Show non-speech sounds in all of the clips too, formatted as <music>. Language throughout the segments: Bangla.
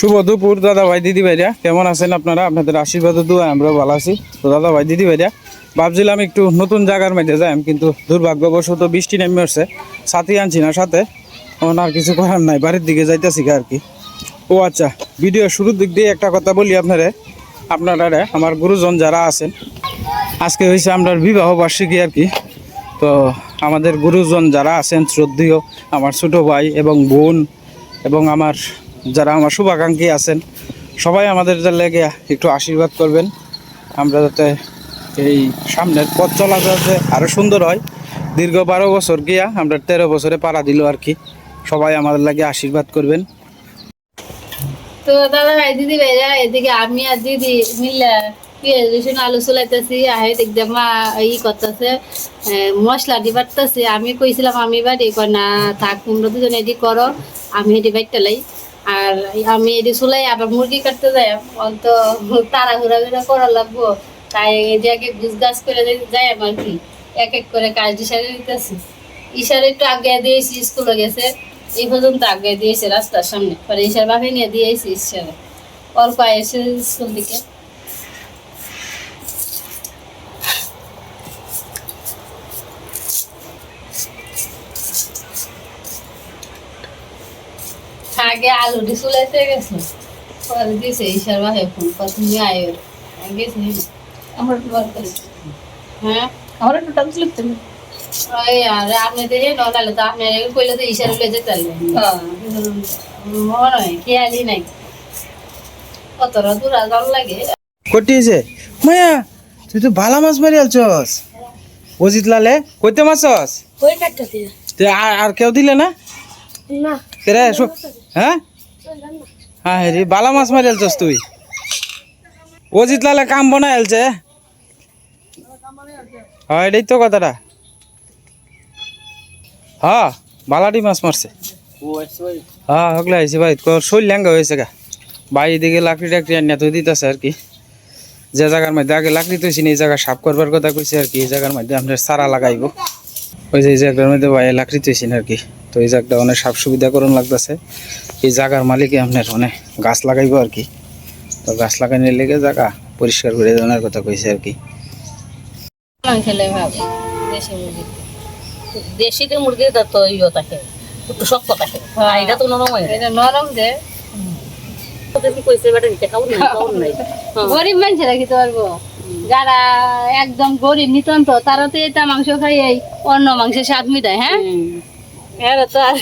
শুভ দুপুর, দাদা ভাই, দিদি ভাইরা। কেমন আছেন আপনারা? আপনাদের আশীর্বাদ দোয়া আমরা ভালো আছি। তো দাদা ভাই, দিদি ভাইরা, ভাবছিলাম একটু নতুন জায়গার মধ্যে যাই, কিন্তু দুর্ভাগ্যবশত বৃষ্টি নেমে আসছে। সাথী আনছি না, সাথে। এখন আর কিছু করার নাই, বাড়ির দিকে যাইতেছি আর কি। ও আচ্ছা ভিডিও শুরুর দিক দিয়ে একটা কথা বলি আপনারা। আপনারা আমার গুরুজন যারা আছেন, আজকে হয়েছে আমরা বিবাহ বার্ষিকী আর কি। তো আমাদের গুরুজন যারা আছেন, শ্রদ্ধেয় আমার ছোট ভাই এবং বোন এবং আমার যারা আমার শুভাকাঙ্ক্ষী আছেন, সবাই আমাদের লেগে একটু আশীর্বাদ করবেন। আমরা যাতে এই সামনের পথ চলা যাতে আরও সুন্দর হয়। দীর্ঘ বারো বছর গিয়া আমরা তেরো বছরে পাড়া দিল আর কি। সবাই আমাদের লাগে আশীর্বাদ করবেন। তো দাদা ভাই, দিদি ভাইরা, এদিকে আমি আর দিদি মিললে আলু চলাইতেছি। আহে দেখতে মা ই করতেছে মশলা দি বাটতেছে। আমি কইছিলাম, আমি বাড়ি না থাক, তোমরা দুজন এদি করো, আমি এটি বাইটালাই আর আমি এটি চুলাই আবার মুরগি কাটতে যাই অন্ত তাড়াহুড়া ঘুরা করা লাগবো। তাই এক গুছ গাছ করে যাই আমার কি, এক এক করে কাজ ইশারে দিতেছি। ইশারে একটু আগে দিয়েছি, স্কুলে গেছে, এই পর্যন্ত আগে দিয়েছে রাস্তার সামনে। পরে ইশার বাপে নিয়ে দিয়েছি ইশারে অল্প এসে স্কুল থেকে আগে আলু দি চুলাইতে গেছে। পরে দিয়েছে ইশার বাপে ফোন প্রথম আয় গেছে। আমার হ্যাঁ? আমার একটু টান লিখতে ওই আর আপনি দেখে নটালে তো আপনি কইলে তো ইশারে লয়ে যেতে মনে হয় খেয়ালই নাই। কতটা দূর ভালো লাগে। কটিয়েছে মায়া তুই তো ভালা মাছ মারি আলছস। অজিত লালে কইতে মাছস? ওই কাটটা দিয়ে তে আর কেউ দিলে না? না। শো- হ্যাঁ? হ্যাঁ রে বালা মাছ মারি আলছস তুই। অজিত লালে কাম বানাই আলছে। হ্যাঁ এটাই তো কথাটা। হ্যাঁ বালাটি মাছ মারছে। হ্যাঁ হগলে আইসি ভাই তোর শৈল ল্যাঙ্গা হয়েছে গা। ভাই এদিকে লাকড়ি টাকড়ি আনিয়া তো দিতেছে আর কি। যে জায়গার মধ্যে আগে লাকড়ি তৈছি এই জায়গা সাফ করবার কথা কইছে আর কি এই জায়গার মধ্যে আপনার সারা লাগাইবো। ওই যে এই জায়গার মধ্যে ভাই লাকড়ি তৈছি আর কি। তো এই জায়গাটা অনেক সাফ সুবিধা করুন লাগতেছে। এই জায়গার মালিকে আপনার অনেক গাছ লাগাইবো আর কি। তো গাছ লাগানোর লেগে জায়গা পরিষ্কার করে দেওয়ার কথা কইছে আর কি। খেলে ভাবে দেশি দেশিতে মুরগি তো ইয়ে থাকে একটু শক্ত থাকে। আর এটা তো নরম হয়। এটা নরম যে। কইছে বেটা খাও না খাও নাই। গরিব মানুষেরা খেতে পারব? যারা একদম গরিব নিতন্ত তারা তো এটা মাংস খাই এই অন্য মাংসের স্বাদ মিটায় হ্যাঁ? এরা তো আর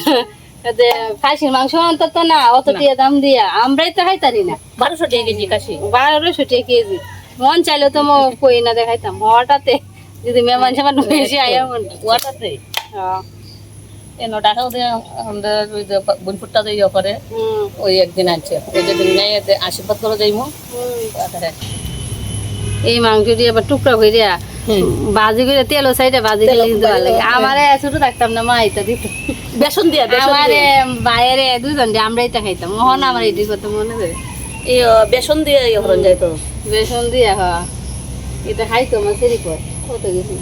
খাসির মাংস অন্তত না অত দিয়ে দাম দিয়া। আমরাই তো খাইতারি না। বারোশো টাকা কেজি কাশি বারোশো টাকা কেজি। মন চাইলে তো মো কই না দেখাইতাম যদি মেহমান সেমান বেশি আয়া মন ওয়াটাতে এন টাকাও দিয়ে আমাদের ওই যে বনফুটটা যে ইয়ে করে ওই একদিন আছে ওই যেদিন নেই এতে আশীর্বাদ করে যাইমু এই মাংস দিয়ে আবার টুকরা করে দিয়া। ভাজি করে তেল সাইডে দিলে কিন্তু ভালো লাগে। আমারে ছোট থাকতাম না মা এটা দিত। বেসন দিয়া আমারে বাইরে দুজন দিয়ে আমরা এটা খাইতাম। মোহন আমার এটি কত মনে ধরে এই বেসন দিয়ে ইয়ে হরণ যায় তো বেসন দিয়া হ। এটা খাইতো আমার সেরি কর কত কিছু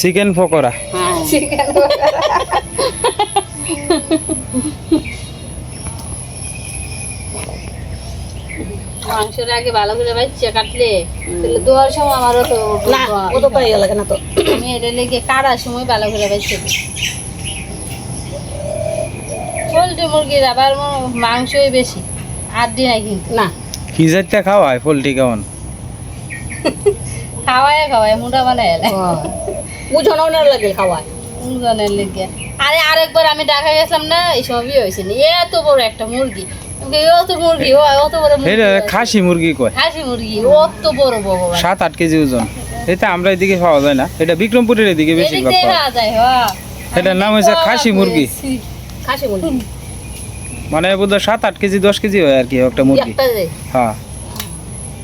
চিকেন পকোড়া হ্যাঁ। <laughs> মাংসটা আগে ভালো করে বাইচ্ছে কাটলে? তাহলে দোয়ার সময় আমারও তো না ও তো পাই লাগে না তো। আমি এটা লেগে কাটার সময় ভালো করে বাইচ্ছে পোলট্রি মুরগির আবার মাংসই বেশি। আড্ডি নাই কিন্তু। না। কি যাইতে খাওয়ায় পোলট্রি কেমন? <laughs> খাওয়ায় খাওয়ায় মুটা বানায়। না লাগে খাওয়ায়। উনজনের লেগে। আরে আরেকবার আমি ঢাকা গেছিলাম না এই সবই হয়েছে না। এত বড় একটা মুরগি। খাসি মুরগি কয় অত বড় সাত আট কেজি ওজন। এটা আমরা এদিকে পাওয়া যায় না। এটা বিক্রমপুরের এদিকে হ্যাঁ। এটার নাম হয়েছে খাসি মুরগি। মানে বোধ সাত আট কেজি দশ কেজি হয় আর কি একটা মুরগি। হ্যাঁ।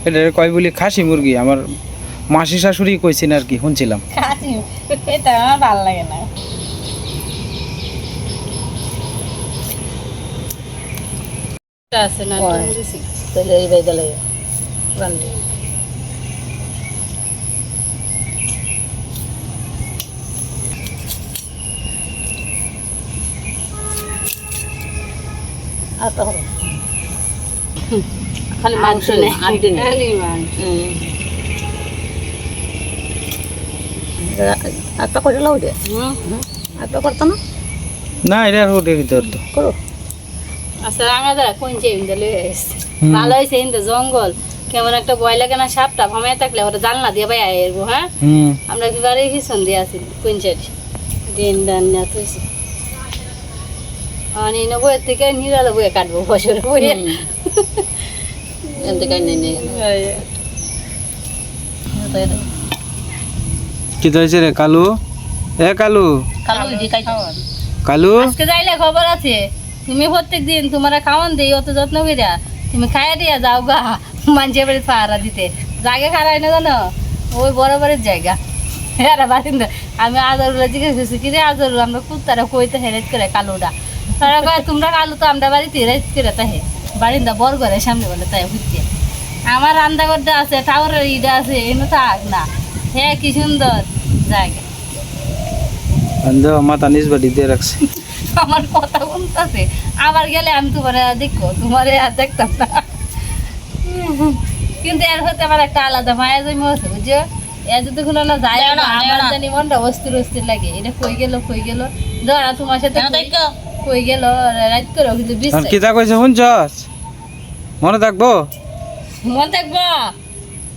এটা কয় বলি খাসি মুরগি আমার মাসি শাশুড়ি কইছেন আর কি শুনছিলাম। এটা আমার ভালো লাগে না। আছে না তাহলে এই রান্না আর তো খালি মাংস নেই আনতে নেই খালি মাংস। একটা করে লাও দে একটা করতো না না এটা আর হোটের ভিতর তো করো আচ্ছা। ভালো হয়েছে ইন্দা জঙ্গল কেমন একটা ভয় লাগে না সাপটা থাকলে ওটা জানলা দিয়ে ভাই হ্যাঁ? আমরা কি বাড়ি পিছন দিয়ে আছি দিন দান না তুইছে আর এই বইয়ের থেকে নিরালো বইয়ে কাটবো বছরে বইয়ে। এনতে কাই নেই। কি হয়েছে রে কালু? এ কালু? কালো। কালু? আজকে যাইলে খবর আছে। তুমি প্রত্যেক দিন তোমার খাওয়ান দিই, অত যত্ন করিয়া তুমি খাইয়া দিয়া যাও গা মানুষের বাড়ি পাহারা দিতে। জায়গা খারাই না জানো? ওই বরাবরের জায়গা। এরা বাসিন্দা আমি আজরুলা জিজ্ঞেস করছি, কি আমরা কুত্তারা কইতে হেরাইত করে কালুটা তারা কয়, তোমরা কালু তো আমরা বাড়িতে হেরাইত করে তাহে বারিন্দা বর সামনে বলে তাই ঘুরতে আমার রান্না করতে আছে, টাওয়ারের ইটা আছে, এনে থাক না। হ্যাঁ কি সুন্দর জায়গা। মাথা নিজ বাড়ি রাখছে। আমার কথা শুনতেছে আবার গেলে আমি তোমার দেখো তোমার আর দেখতাম না। কিন্তু এর হতে আমার একটা আলাদা মায়া জন্ম আছে বুঝছ? এর যদি কোনো না যায় না আমার জানি মনটা অস্থির অস্থির লাগে। এটা কই গেল কই গেল? ধরা তোমার সাথে কই- কই গেল? রাত করো কিন্তু বিশ্বাস কিতা কইছে শুনছস? মনে থাকব? মন থাকব?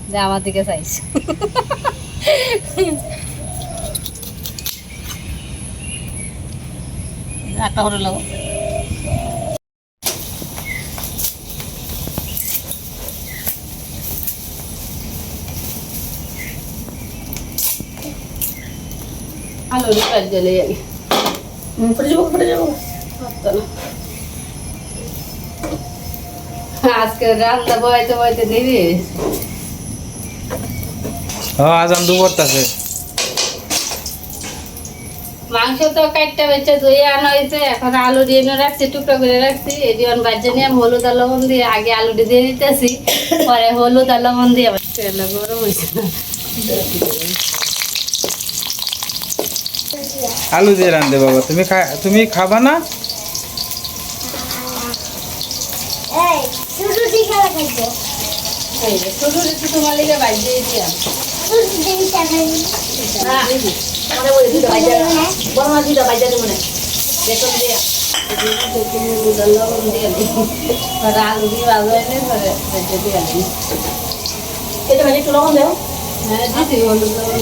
যে আমার দিকে চাইছ। একটা করে লাও আলো রিপার জ্বলে যাবে। পড়ে যাব পড়ে যাব। আজকে রান্না দেরি হয়েছে। ও আজান দু করতেছে মাংস তো কাটটা বেচে ধুয়ে আনা হয়েছে। এখন আলু দিয়ে রাখছি টুকরো করে রাখছি। এটি অন বাজে নিয়ে আমি হলুদ আর লবণ দিয়ে আগে আলুটি দিয়ে দিতেছি পরে হলুদ আর লবণ দিয়ে গরম হয়েছে। আলু দিয়ে রান্ধে বাবা তুমি খা তুমি খাবা না? এই যে শুধু একটু তোমার দিলাম। আমাদের ওই দুটো বাজার বড় মাছ দুটো বেতন দিয়ে হলুদ আর লবণ দিয়ে। আলু দিয়ে ভালো এনে পরে দিয়ে দিই এটা মানে একটু লবণ দেও। হ্যাঁ দিদি হলুদ লবণ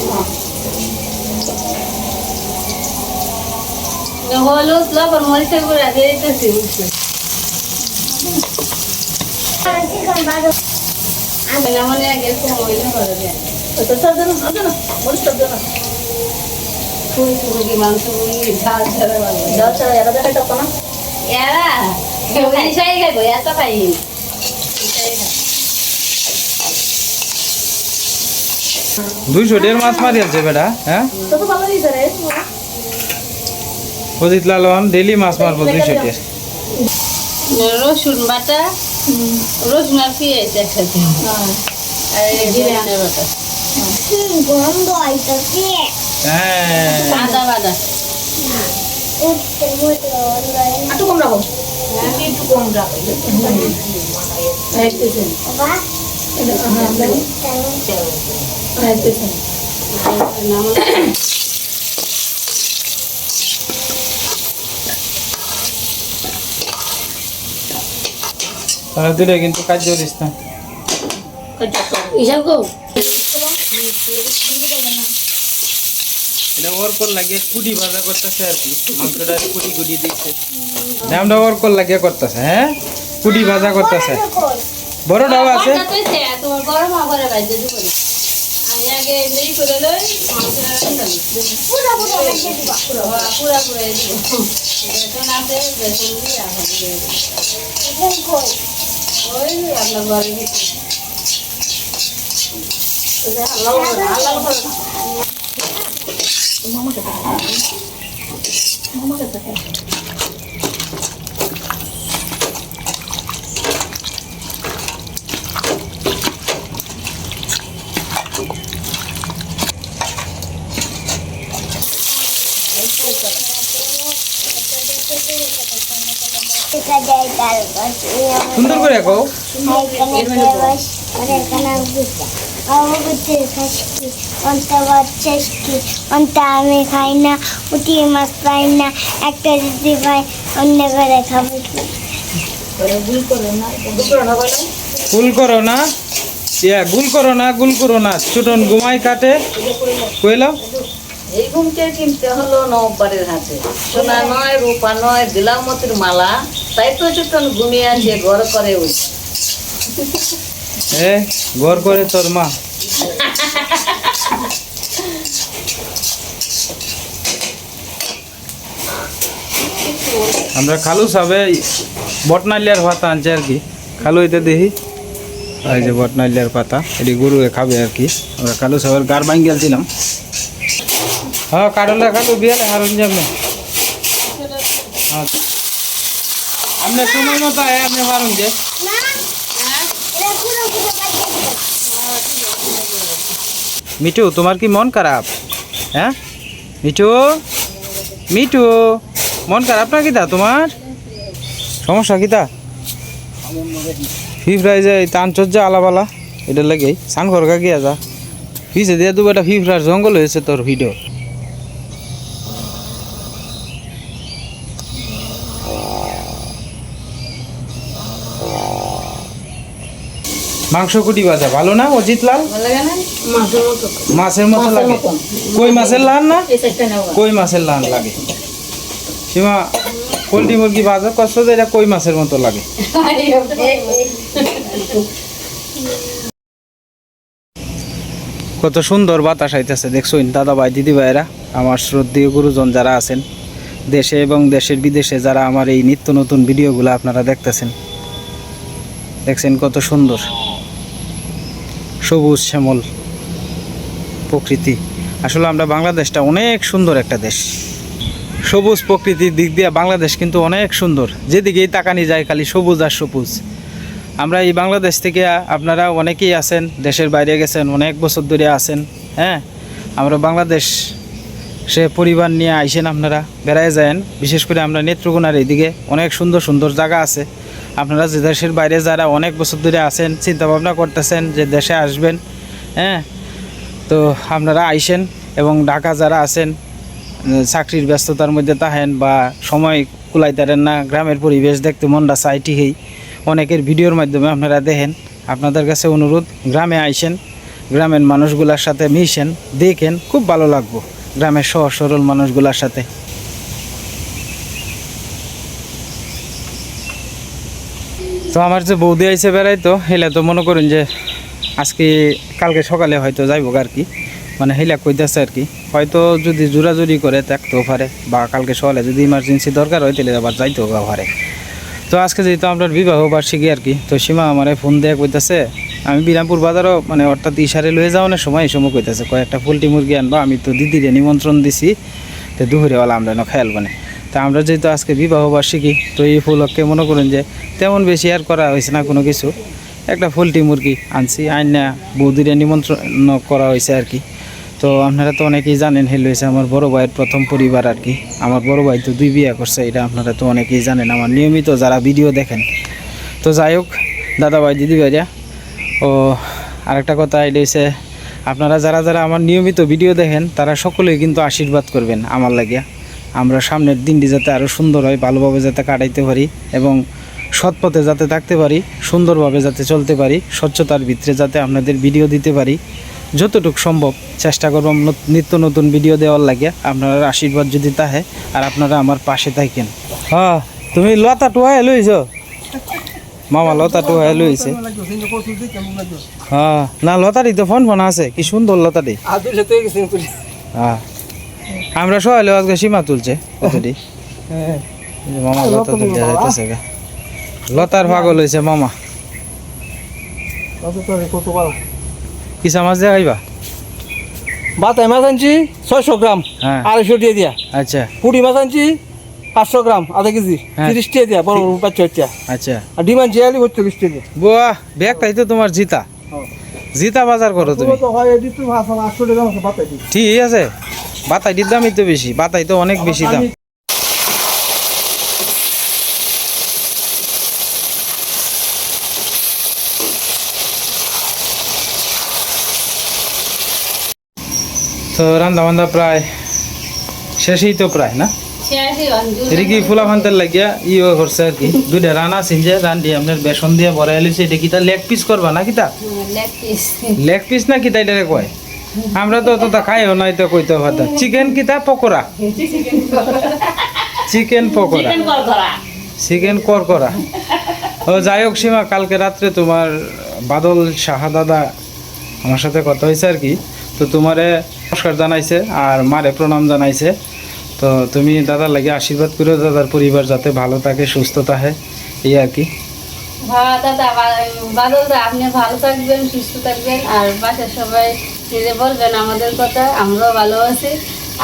হলুদ লবণ মরিচের গুঁড়া দিয়ে দিতেছি বুঝলি আমি আগে কমাইলে করে দেয়। তো সব দেন মরিচ সব দেন মাংস মুরগি ছাড়া না এরা খাইবো এত খাই দুইশো দেড় মাছ মারি আছে বেটা হ্যাঁ? অজিত লালন ডেলি মাছ মারবো দুইশো দেড়। রসুন বাটা রসুন আর পেঁয়াজ একসাথে। আর জিরে বাটা। হ্যাঁ। আদা বাটা একটু কম রাখো। একটু কম রাখো। তারা দুটো কিন্তু কাজ করিস না। ইশাল গো। এটা ওর কর লাগিয়ে কুটি ভাজা করতেছে আর কি। মাংসটা কুটি কুটি দিচ্ছে দামটা ওর কর লাগিয়ে করতেছে হ্যাঁ? কুটি ভাজা করতেছে। বড়টাও আছে? সে, তোমার বড় মা করে বাইতে দিব না। আমি আগে এমনি করে লই মাংসটা রান্না করি। পুরা পুরা পুরা এই দিব বেসন আছে বেসন দিয়ে এখন দিয়ে দিব। ওই যে আপনার Kita jadi সুন্দর করে কও আমি খাই না উঠি মাছ পাই না একটা দিদি পাই অন্য করে খাব কি? গুল করো না ইয়া গুল করো না গুল করো না। ছোটন ঘুমাই কাটে। কইলাম এই ঘুমকে কিনতে হলো নবারের হাতে। সোনা নয় রূপা নয় দিলামতির মালা। তাই তো চুটন ঘুমিয়ে আছে ঘর করে ওই এ ঘর করে তোর মা। আমরা খালু সাবে বটনালিয়ার পাতা আনছে আর কি। খালু এটা দেখি। এই যে বটনালিয়ার পাতা, এটি গরু খাবে আর কি। আমরা খালু সাবের গার ভাঙি গেছিলাম হ্যাঁ কাটলে খালু, বিয়ালে হারুন যাবে। হ্যাঁ আপনি সময় মতো আপনি হারুন যে মিঠু, তোমার কি মন খারাপ? হ্যাঁ? মিঠু? মিঠু, মন খারাপ না কিতা তোমার? সমস্যা কিতা ফিফরাই যে টান চর্যা আলাবালা, এটা লাগে সান খরকা গিয়া যা। পিছে দিয়ে দুবারটা ফি ফিফরার জঙ্গল হয়েছে তোর ভিডিও। মাংস কুটি বাজা ভালো না অজিত লাল? মাছের মতো। লাগে। কই মাছের লান না? কই মাছের লান লাগে? সীমা পোলট্রি মুরগি বাজার কষ্ট যে এটা কই মাছের মতো লাগে? কত সুন্দর বাতাস আইতেছে দেখছুন দাদা ভাই দিদি ভাইরা আমার শ্রদ্ধেয় গুরুজন যারা আছেন দেশে এবং দেশের বিদেশে যারা আমার এই নিত্য নতুন ভিডিওগুলো আপনারা দেখতেছেন। দেখছেন কত সুন্দর। সবুজ শ্যামল প্রকৃতি। আসলে আমরা বাংলাদেশটা অনেক সুন্দর একটা দেশ। সবুজ প্রকৃতির দিক দিয়ে বাংলাদেশ কিন্তু অনেক সুন্দর। যেদিকেই তাকানি যায় খালি সবুজ আর সবুজ। আমরা এই বাংলাদেশ থেকে আপনারা অনেকেই আছেন, দেশের বাইরে গেছেন, অনেক বছর ধরে আছেন হ্যাঁ? আমরা বাংলাদেশ সে পরিবার নিয়ে আইসেন আপনারা, বেড়ায় যায়েন। বিশেষ করে আমরা নেত্রকোনার এইদিকে অনেক সুন্দর সুন্দর জায়গা আছে। আপনারা যে দেশের বাইরে যারা অনেক বছর ধরে আছেন চিন্তা ভাবনা করতেছেন যে দেশে আসবেন হ্যাঁ? তো আপনারা আইসেন এবং ঢাকা যারা আছেন, চাকরির ব্যস্ততার মধ্যে তাহেন বা সময় কুলাইতারেন না, গ্রামের পরিবেশ দেখতে মনটা চাইটি হই অনেকের ভিডিওর মাধ্যমে আপনারা দেখেন। আপনাদের কাছে অনুরোধ, গ্রামে আইসেন, গ্রামের মানুষগুলোর সাথে মিশেন, দেখেন, খুব ভালো লাগবো। গ্রামের সহজ সরল মানুষগুলোর সাথে। তো আমার যে বৌদি আইসে বেড়াইতো হেলে তো মনে করুন যে আজকে কালকে সকালে হয়তো যাইব আর কি। মানে হেলা কইতেছে আর কি, হয়তো যদি জোরাজুরি করে থাকতেও পারে বা কালকে সকালে যদি ইমার্জেন্সি দরকার হয় তাহলে আবার যাইতেও পারে তো আজকে যেহেতু আমরা বিবাহ বার্ষিকী আর কি, তো সীমা আমারে ফোন দিয়ে কইতেছে, আমি বিরামপুর বাজারও মানে অর্থাৎ ইশারে লয়ে যাওয়ানোর সময় এই সময় কইতেছে, কয়েকটা পোলট্রি মুরগি আনবা, আমি তো দিদিরে নিমন্ত্রণ দিছি, তো দুপুরেওয়ালা আমরা না খেয়াল মানে তা আমরা যেহেতু আজকে বিবাহ বার্ষিকী, তো এই উপলক্ষে মনে করেন যে তেমন বেশি আর করা হয়েছে না কোনো কিছু। একটা পোলট্রি মুরগি আনছি, আইন বৌদিরে নিমন্ত্রণ করা হয়েছে আর কি। তো আপনারা তো অনেকেই জানেন, হেল হয়েছে আমার বড় ভাইয়ের প্রথম পরিবার আর কি। আমার বড় ভাই তো দুই বিয়ে করছে, এটা আপনারা তো অনেকেই জানেন, আমার নিয়মিত যারা ভিডিও দেখেন। তো যাই হোক, দাদা ভাই, দিদি ভাইরা, ও, আরেকটা কথা, এটা হচ্ছে আপনারা যারা যারা আমার নিয়মিত ভিডিও দেখেন, তারা সকলেই কিন্তু আশীর্বাদ করবেন আমার লাগিয়া। আমরা সামনের দিনটি যাতে আরও সুন্দর হয় ভালোভাবে যাতে কাটাইতে পারি এবং সৎ পথে যাতে থাকতে পারি সুন্দরভাবে যাতে চলতে পারি স্বচ্ছতার ভিতরে যাতে আপনাদের ভিডিও দিতে পারি। যতটুকু সম্ভব চেষ্টা করব নিত্য নতুন ভিডিও দেওয়ার লাগে। আপনারা আশীর্বাদ যদি তাহে আর আপনারা আমার পাশে থাকেন। হ্যাঁ তুমি লতা টুয়া লইছ? মামা লতা টুয়া লইছে। হ্যাঁ না লতারি তো ফোন ফোন আছে কি সুন্দর লতারি হ্যাঁ। আমরা সবাই আজকে সীমা তুলছে কতটি মামা লতা তুলতে যাইতেছে লতার পাগল হয়েছে মামা। কিসা মাছ দিয়ে খাইবা? বাতাই মাছ আনছি ছয়শো গ্রাম। হ্যাঁ। আড়াইশো দিয়ে দিয়া। আচ্ছা। পুঁটি মাছ আনছি পাঁচশো গ্রাম আধা কেজি। হ্যাঁ। তিরিশ দিয়া বড় বাচ্চা হচ্ছে আচ্ছা। আর ডিম আনছি আলি বত্রিশ টাকা বাহ ব্যাগটাই তো তোমার জিতা। জিতা বাজার করো তুমি। হয় ঠিক আছে। বাতাইটির দামই তো বেশি বাতাই তো অনেক বেশি দাম। তো রান্না বান্ধা প্রায় শেষেই তো প্রায় না? এটা কি ফুলা ফান্তার লাগিয়া ইও করছে আর কি? দুইটা রান আছেন যে রান দিয়ে আপনার বেসন দিয়ে ভরাই লিছে এটা কি তা লেগ পিস করবা না কি তা লেগ পিস না কি তাই এটা কয়? আমরা তো অতটা খাইও নাই তো কইতে ভাতা চিকেন কি তা? পকোড়া। চিকেন পকোড়া। চিকেন করকরা। ও যাই হোক সীমা কালকে রাত্রে তোমার বাদল সাহা দাদা আমার সাথে কথা হয়েছে আর কি। তো তোমারে নমস্কার জানাইছে আর মারে প্রণাম জানাইছে। তো তুমি দাদার লাগে আশীর্বাদ করে দাদার পরিবার যাতে ভালো থাকে সুস্থ থাকে এই আর কি। হ্যাঁ দাদা বাদল আপনি ভালো থাকবেন সুস্থ থাকবেন আর বাসার সবাই নিজে বলবেন আমাদের কথা আমরাও ভালো আছি।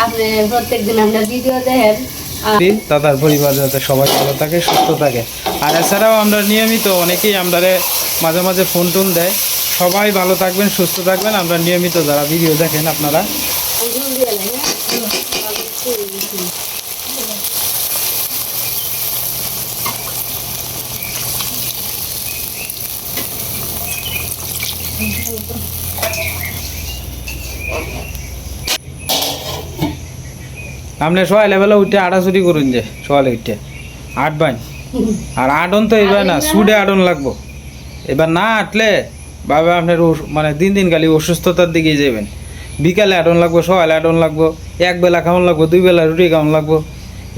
আপনি প্রত্যেকদিন আমরা ভিডিও দেখেন। দাদার পরিবার যাতে সবাই ভালো থাকে সুস্থ থাকে। আর এছাড়াও আমরা নিয়মিত অনেকেই আমরা মাঝে মাঝে ফোন টোন দেয়। সবাই ভালো থাকবেন সুস্থ থাকবেন। আমরা নিয়মিত যারা ভিডিও দেখেন আপনারা। আপনি সবাই লেভেলে উঠে আটাচুরি করুন যে সকালে উঠে। আট বাইন আর আটন তো এবার না সুডে আটন লাগবো। এবার না আটলে বাবা আপনার মানে দিন দিন খালি অসুস্থতার দিকে যাবেন। বিকালে আটন লাগবো সকালে আটন লাগবো এক বেলা খাওয়ান লাগবো দুই বেলা রুটি খাওয়ান লাগবো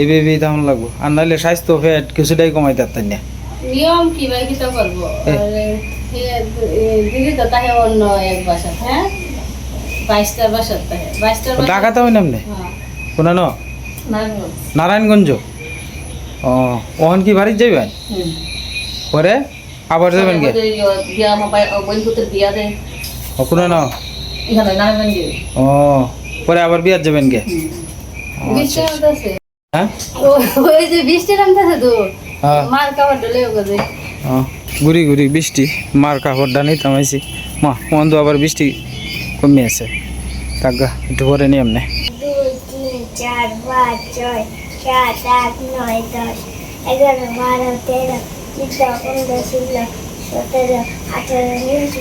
এবে তেমন লাগবো। আর নাহলে স্বাস্থ্য ফ্যাট কিছুটাই কমাই পারতেন না। নিয়ম কি ভাই কিটা করব আর এ, এ, দিদি তো তাহে অন্য এক বাসা হ্যাঁ? বাইশটার বাসার তাহে বাইশটার ডাকাতে হয়। ন নারায়ণগঞ্জ। নারায়ণগঞ্জ। ও ওখান কি বাড়ির যাবেন পরে আবার যাবেন বিয়া ও কোনো না? এখানে নারায়ণগঞ্জে। ও পরে আবার বিয়ার যাবেন নামতেছে। হ্যাঁ? ও- বৃষ্টি মার কাপড় নেই তামাইছি মা মন্দ আবার বৃষ্টি কমে আছে। তাগা একটু পরে নিয়ে এমনি ચાર પાંચ છ સાત આઠ નવ દસ અગિયાર બાર તેર ચૌદ પંદર સોળ સત્તર અઢાર ઓગણીસ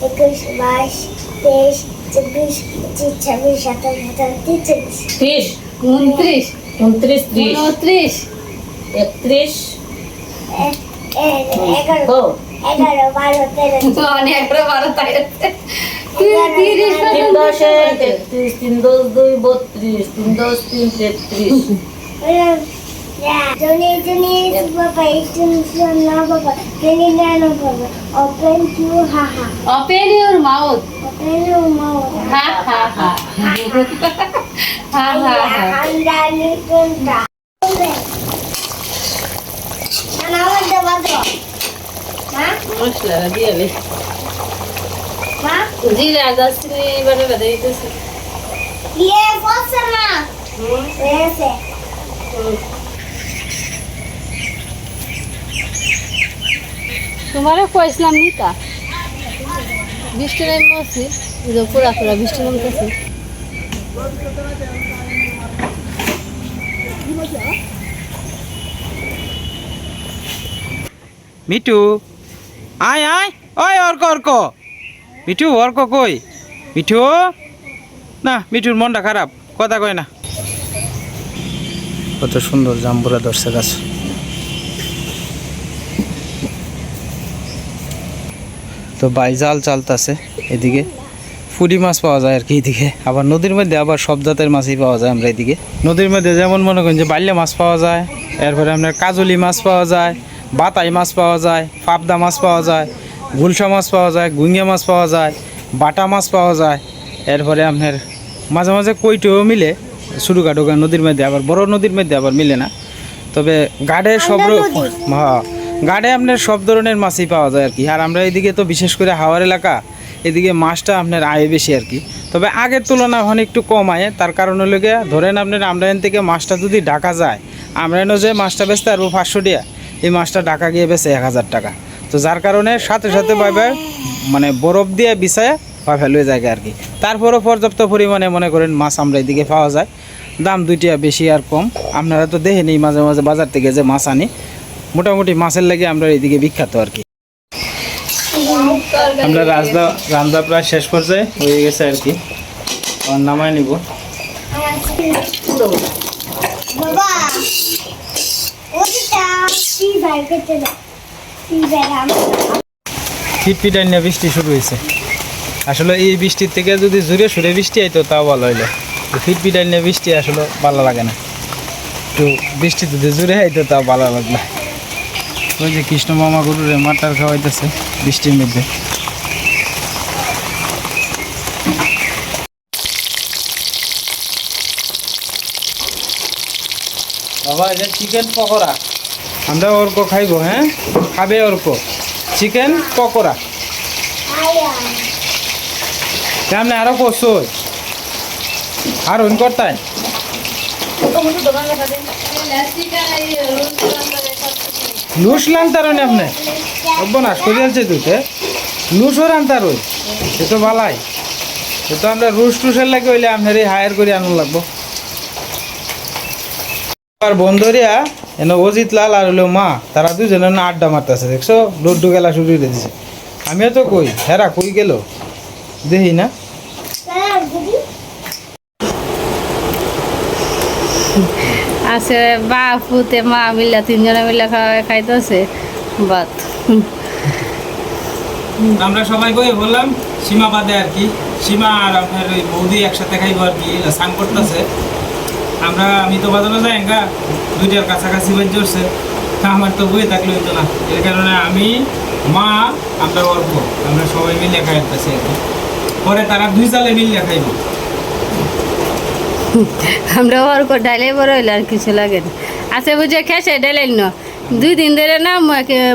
એકવીસ બાવીસ તેવીસ છવ્વીસ પચીસ છવ્વીસ સત્તાવીસ અઠાવીસ ત્રીસ ત્રીસ. ઉનત્રીસ ત્રીસ. ઉનત્રીસ એકત્રીસ. એગારો બારો તેર અને એગારો બારો તેર তিন দশ তেত্রিশ তিন দশ দুই বত্রিশ তিন দশ তিন তেত্রিশ জনি জনি বাবা ইস্টুন না বাবা জনি না বাবা ওপেন টু হা হা Open your mouth. Open mouth Ha ha ha. ha ha ha. আন্দানি কোনটা না আমার দেবা তো মা দিয়ে নে। জিরা দাসনি বারে বারে দিতেছে। ইয়ে বসে না হয়েছে তোমারে কইছিলাম নিতা। বৃষ্টি নামছে যে পুরা পুরা বৃষ্টি নামতেছে। মিঠু আয় আয় ওই অর্ক অর্ক। মিঠু অর্ক কই? মিঠু? না, মিঠুর মনটা খারাপ, কথা কয় না। কত সুন্দর জাম্বুরা ধরছে গাছ। তো বাইজাল চালতাছে এদিকে। ফুডি মাছ পাওয়া যায় আর কি এদিকে। আবার নদীর মধ্যে আবার সব জাতের মাছই পাওয়া যায় আমরা এদিকে। নদীর মধ্যে যেমন মনে করেন যে বাল্যা মাছ পাওয়া যায়, এরপরে আপনার কাজলি মাছ পাওয়া যায়, বাতাই মাছ পাওয়া যায়, পাবদা মাছ পাওয়া যায় গুলশা মাছ পাওয়া যায় গুঙ্গা মাছ পাওয়া যায় বাটা মাছ পাওয়া যায়। এরপরে আপনার মাঝে মাঝে কইটেও মিলে ছোটোখাটো নদীর মধ্যে আবার বড় নদীর মধ্যে আবার মিলে না। তবে গাড়ে সব হ্যাঁ গাড়ে আপনার সব ধরনের মাছই পাওয়া যায় আর কি। আর আমরা এদিকে তো বিশেষ করে হাওয়ার এলাকা এদিকে মাছটা আপনার আয় বেশি আর কি। তবে আগের তুলনায় এখন একটু কম আয় তার কারণ হলো গিয়ে ধরেন আপনার আমরা এখান থেকে মাছটা যদি ঢাকা যায় আমরা এনে যে মাছটা বেচতে পারব পাঁচশো টাকা এই মাছটা ঢাকা গিয়ে বেচে এক হাজার টাকা। তো যার কারণে সাথে সাথে পাইবে মানে বরফ দিয়ে বিছায় বা ফেলুয়ে যায় আর কি। তারপরেও পর্যাপ্ত পরিমাণে মনে করেন মাছ আমরা এদিকে পাওয়া যায়। দাম দুইটা বেশি আর কম। আপনারা তো দেখেনি মাঝে মাঝে বাজার থেকে যে মাছ আনি, মোটামুটি মাছের লাগে আমরা এদিকে বিখ্যাত আর কি। আমরা রাজদা রান্না প্রায় শেষ পর্যায়ে হয়ে গেছে আর কি। আমার নামায় নিব। বাবা ফিটফিটাই নিয়ে বৃষ্টি শুরু হয়েছে। আসলে এই বৃষ্টির থেকে যদি জুড়ে সুরে বৃষ্টি আইতো, তাও ভালো হইল। ফিটফিটাই নিয়ে বৃষ্টি আসলে ভালো লাগে না। একটু বৃষ্টি যদি জুড়ে আইতো, তাও ভালো লাগল। ওই যে কৃষ্ণ মামা গরুরে মাটার খাওয়াইতেছে বৃষ্টির মধ্যে। বাবা, এটা চিকেন পকোড়া। আমরা অর্ক খাইবো হ্যাঁ? খাবে অর্ক। চিকেন পকোড়া। কেমন আরও করছ? আর অন করতাই। লুস লানতার আপনি? অব্যনাশ করে আনছে তুই লুসও রান্তার ওই সে তো ভালাই সে তো আমরা রুস টুসের লাগে হইলে আপনার হায়ার করে আনুন লাগবো। আর বন্ধুরিয়া এনে অজিত লাল আর হলো মা তারা দুজনে না আড্ডা মারতেছে দেখছ? লড্ডু খেলা শুরু করে দিছে। আমিও তো কই হেরা কই গেল? দেখি না। আছে বাপ পুতে মা মিল্লা তিনজনে মিল্লা খাওয়া খাইতেছে। বাত। আমরা সবাই বই বললাম সীমা বাদে আর কি। সীমা আর আপনার ওই বৌদি একসাথে খাইবো আর কি সাং করতেছে। আমরা, আমি তো বাজানো যাই গা দুইটার কাছাকাছি বাজ জড়ছে তা আমার তো বই থাকলে হইতো না। এর কারণে আমি, মা, আমরা অল্প, আমরা সবাই মিলে খাইতেছি আর পরে তারা দুই চালে মিলে খাইবো। আমরা ওর কো ডাইলে বড় হইলে আর কিছু লাগে না। আছে বুঝে খেসে ডাইলেন না। দুই দিন ধরে না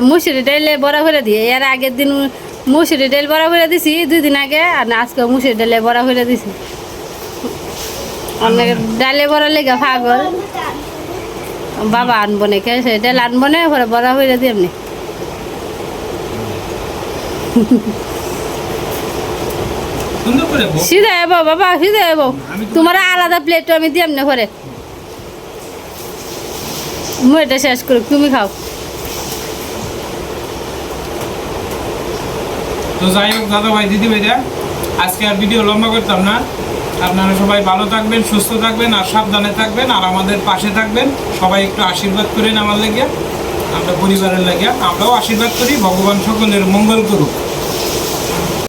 মুসুরি ডাইলে বড়া করে দিয়ে, এর আগের দিন মুসুরি ডাইল বড়া করে দিছি, দুই দিন আগে, আর আজকে মুসুরি ডাইলে বড়া করে দিছি। অনেক ডাইলে বড়া লেগে পাগল। বাবা আনব না খেসে ডাইল আনব না পরে বড়া করে দিই এমনি এবো বাবা সিধা এবো তোমার আলাদা প্লেট আমি দিয়াম না ঘরে মই এটা শেষ করি তুমি খাও। তো যাই হোক দাদা ভাই দিদি ভাইরা আজকে আর ভিডিও লম্বা করতাম না। আপনারা সবাই ভালো থাকবেন, সুস্থ থাকবেন আর সাবধানে থাকবেন। আর আমাদের পাশে থাকবেন। সবাই একটু আশীর্বাদ করেন আমার লেগে আমরা পরিবারের লেগে আমরাও আশীর্বাদ করি। ভগবান সকলের মঙ্গল করুক।